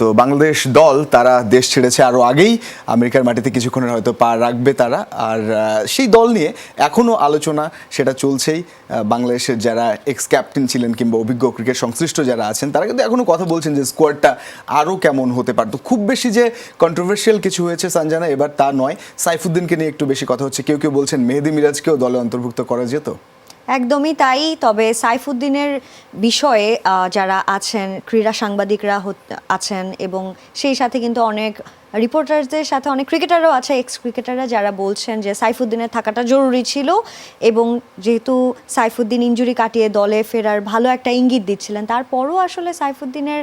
তো বাংলাদেশ দল, তারা দেশ ছেড়েছে আরও আগেই। আমেরিকার মাটিতে কিছুক্ষণের হয়তো পা রাখবে তারা। আর সেই দল নিয়ে এখনও আলোচনা সেটা চলছেই। বাংলাদেশের যারা এক্স ক্যাপ্টেন ছিলেন কিংবা অভিজ্ঞ ক্রিকেট সংশ্লিষ্ট যারা আছেন, তারা কিন্তু এখনও কথা বলছেন যে স্কোয়াডটা আরও কেমন হতে পারতো। খুব বেশি যে কন্ট্রোভার্সিয়াল কিছু হয়েছে সানজানা, এবার তা নয়। সাইফুদ্দিনকে নিয়ে একটু বেশি কথা হচ্ছে। কেউ কেউ বলছেন মেহেদি মিরাজকেও দলে অন্তর্ভুক্ত করা যেত। একদমই তাই। তবে সাইফুদ্দিনের বিষয়ে যারা আছেন, ক্রীড়া সাংবাদিকরা আছেন এবং সেই সাথে কিন্তু অনেক রিপোর্টারদের সাথে অনেক ক্রিকেটারও আছে এক্স ক্রিকেটাররা যারা বলছেন যে সাইফুদ্দিনের থাকাটা জরুরি ছিল এবং যেহেতু সাইফুদ্দিন ইঞ্জুরি কাটিয়ে দলে ফেরার ভালো একটা ইঙ্গিত দিচ্ছিলেন, তারপরও আসলে সাইফুদ্দিনের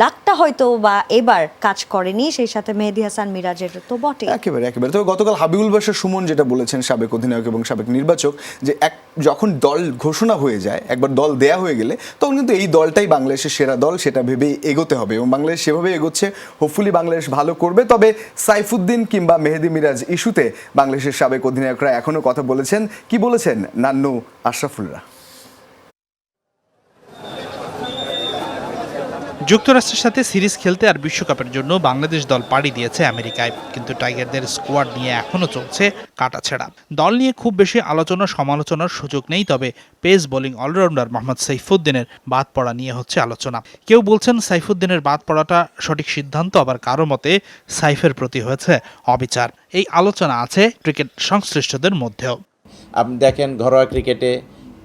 লাকটা হয়তো বা এবার কাজ করেনি, সেই সাথে মেহেদি হাসান মিরাজের তো বটে একেবারে একেবারে। তবে গতকাল হাবিবুল বাসার সুমন যেটা বলেছেন সাবেক অধিনায়ক এবং সাবেক নির্বাচক, যে এক, যখন দল ঘোষণা হয়ে যায়, একবার দল দেয়া হয়ে গেলে, তখন কিন্তু এই দলটাই বাংলাদেশের সেরা দল, সেটা ভেবেই এগোতে হবে এবং বাংলাদেশ সেভাবে এগোচ্ছে হোপফুলি বাংলাদেশ ভালো করবে। তবে সাইফুদ্দিন কিংবা মেহেদি মিরাজ ইস্যুতে বাংলাদেশের সাবেক অধিনায়করা এখনও কথা বলেছেন। কি বলেছেন নান্নু আশরাফুলরা? যুক্তরাষ্ট্রের সাথে সিরিজ খেলতে আর বিশ্বকাপের জন্য বাংলাদেশ দল পাড়ি দিয়েছে আমেরিকায়। কিন্তু টাইগারদের স্কোয়াড নিয়ে এখনও চলছে কাটাছেড়া। দল নিয়ে খুব বেশি আলোচনা সমালোচনার সুযোগ নেই, তবে পেস বোলিং অলরাউন্ডার মোহাম্মদ সাইফুদ্দিনের বাদ পড়া নিয়ে হচ্ছে আলোচনা। কেউ বলছেন সাইফুদ্দিনের বাদ পড়াটা সঠিক সিদ্ধান্ত, আবার কারও মতে সাইফের প্রতি হয়েছে অবিচার। এই আলোচনা আছে ক্রিকেট সংশ্লিষ্টদের মধ্যেও। আপনি দেখেন ঘরোয়া ক্রিকেটে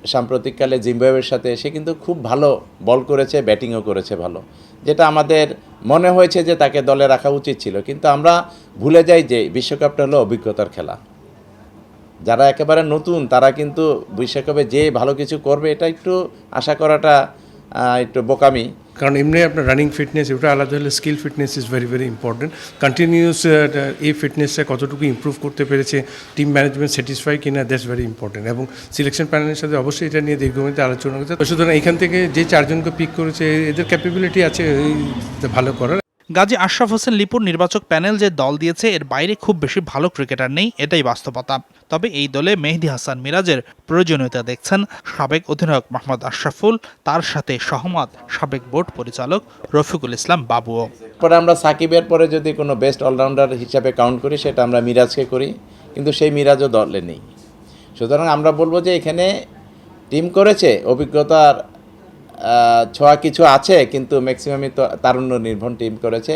সাম্প্রতিককালে জিম্বাবুয়ের সাথে সে কিন্তু খুব ভালো বল করেছে, ব্যাটিংও করেছে ভালো। যেটা আমাদের মনে হয়েছে যে তাকে দলে রাখা উচিত ছিল। কিন্তু আমরা ভুলে যাই যে বিশ্বকাপটা হলো অভিজ্ঞতার খেলা। যারা একেবারে নতুন, তারা কিন্তু বিশ্বকাপে যে ভালো কিছু করবে, এটা একটু আশা করাটা একটু বোকামি। কারণ এমনি আপনার রানিং ফিটনেস ওটা আলাদা হলে skill fitness is very very important continuous এই ফিটনেসটা কতটুকু ইম্প্রুভ করতে পেরেছে টিম ম্যানেজমেন্ট স্যাটিসফাই কিনা দ্যাটস ভেরি ইম্পর্টেন্ট এবং সিলেকশন প্যানেলের সাথে অবশ্যই এটা নিয়ে দীর্ঘমেয়াদে আলোচনা করতে। সুতরাং এখান থেকে যে চারজনকে পিক করেছে, এদের ক্যাপাবিলিটি আছে ভালো করার। গাজী আশরাফ হোসেন লিপুর নির্বাচক প্যানেল যে দল দিয়েছে, এর বাইরে খুব বেশি ভালো ক্রিকেটার নেই, এটাই বাস্তবতা। তবে এই দলে মেহেদি হাসান মিরাজের প্রয়োজনীয়তা দেখছেন সাবেক অধিনায়ক মোহাম্মদ আশরাফুল, তার সাথে সহমত সাবেক বোর্ড পরিচালক রফিকুল ইসলাম বাবুও। পরে আমরা সাকিবের পরে যদি কোনো বেস্ট অলরাউন্ডার হিসাবে কাউন্ট করি, সেটা আমরা মিরাজকে করি, কিন্তু সেই মিরাজও দলে নেই। সুতরাং আমরা বলব যে এখানে টিম করেছে, অভিজ্ঞতার ছোঁয়া কিছু আছে কিন্তু ম্যাক্সিমামই তারুণ্য নির্ভর টিম করেছে।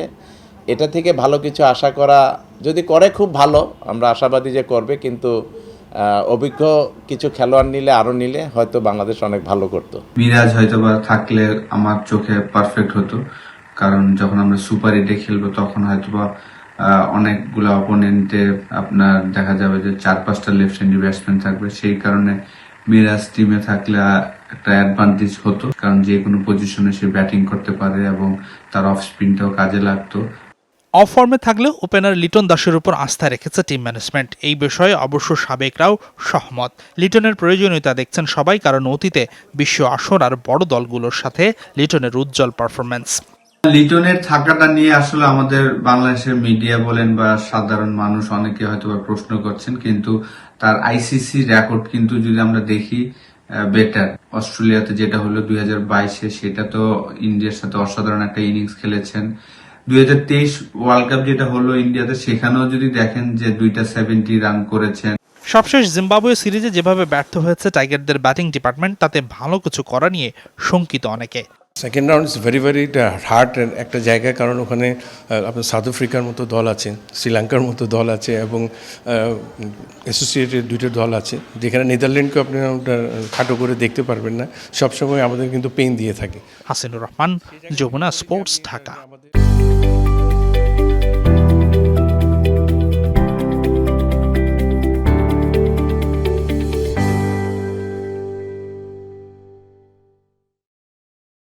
এটা থেকে ভালো কিছু আশা করা যদি করে খুব ভালো আমরা আশাবাদী যে করবে কিন্তু অভিজ্ঞ কিছু খেলোয়াড় নিলে আরও নিলে হয়তো বাংলাদেশ অনেক ভালো করতো। মিরাজ হয়তো বা থাকলে আমার চোখে পারফেক্ট হতো কারণ যখন আমরা সুপার এইটে খেলব তখন হয়তোবা আহ, অনেকগুলো অপোনেন্টে আপনার দেখা যাবে যে চার পাঁচটা লেফট হ্যান্ডি ব্যাটসম্যান থাকবে। সেই কারণে মিরাজ টিমে থাকলে একটা অ্যাডভান্টেজ হতো কারণ যে কোনো পজিশনে সে ব্যাটিং করতে পারে এবং তার অফ স্পিনটাও কাজে লাগতো। অফ ফর্মে থাকলেও ওপেনার লিটন দাসের উপর আস্থা রেখেছে টিম ম্যানেজমেন্ট এই বিষয়ে অবশ্য সাবেকরাও সহমত। লিটনের প্রয়োজনীয়তা দেখছেন সবাই কারণ অতীতে বিশ্ব আসর আর বড় দলগুলোর সাথে লিটনের উজ্জ্বল পারফরম্যান্স লিটনের থাকাটা নিয়ে আসলে আমাদের বাংলাদেশের মিডিয়া বলেন বা সাধারণ মানুষ অনেকে হয়তো প্রশ্ন করছেন কিন্তু তার আইসিসি রেকর্ড কিন্তু যদি আমরা দেখি বেটার অস্ট্রেলিয়াতে যেটা হলো দুই হাজার বাইশে, সেটা তো ইন্ডিয়ার সাথে অসাধারণ একটা ইনিংস খেলেছেন। দুই হাজার তেইশ ওয়ার্ল্ড কাপ যেটা হলো ইন্ডিয়াতে, সেখানেও যদি দেখেন যে দুইটা সেভেন্টি রান করেছেন। সবশেষ জিম্বাবুয়ে সিরিজে যেভাবে ব্যর্থ হয়েছে টাইগারদের ব্যাটিং ডিপার্টমেন্ট তাতে ভালো কিছু করা নিয়ে শঙ্কিত অনেকে। Second round is very very hard একটা জায়গা কারণ ওখানে আপনার সাউথ আফ্রিকার মতো দল আছে, শ্রীলঙ্কার মতো দল আছে এবং অ্যাসোসিয়েটেড দুইটা দল আছে। যেখানে নেদারল্যান্ডকে আপনি খাটো করে দেখতে পারবেন না। সবসময় আমাদের কিন্তু পেন দিয়ে থাকে। হাসিনুর রহমান, যমুনা স্পোর্টস ঢাকা।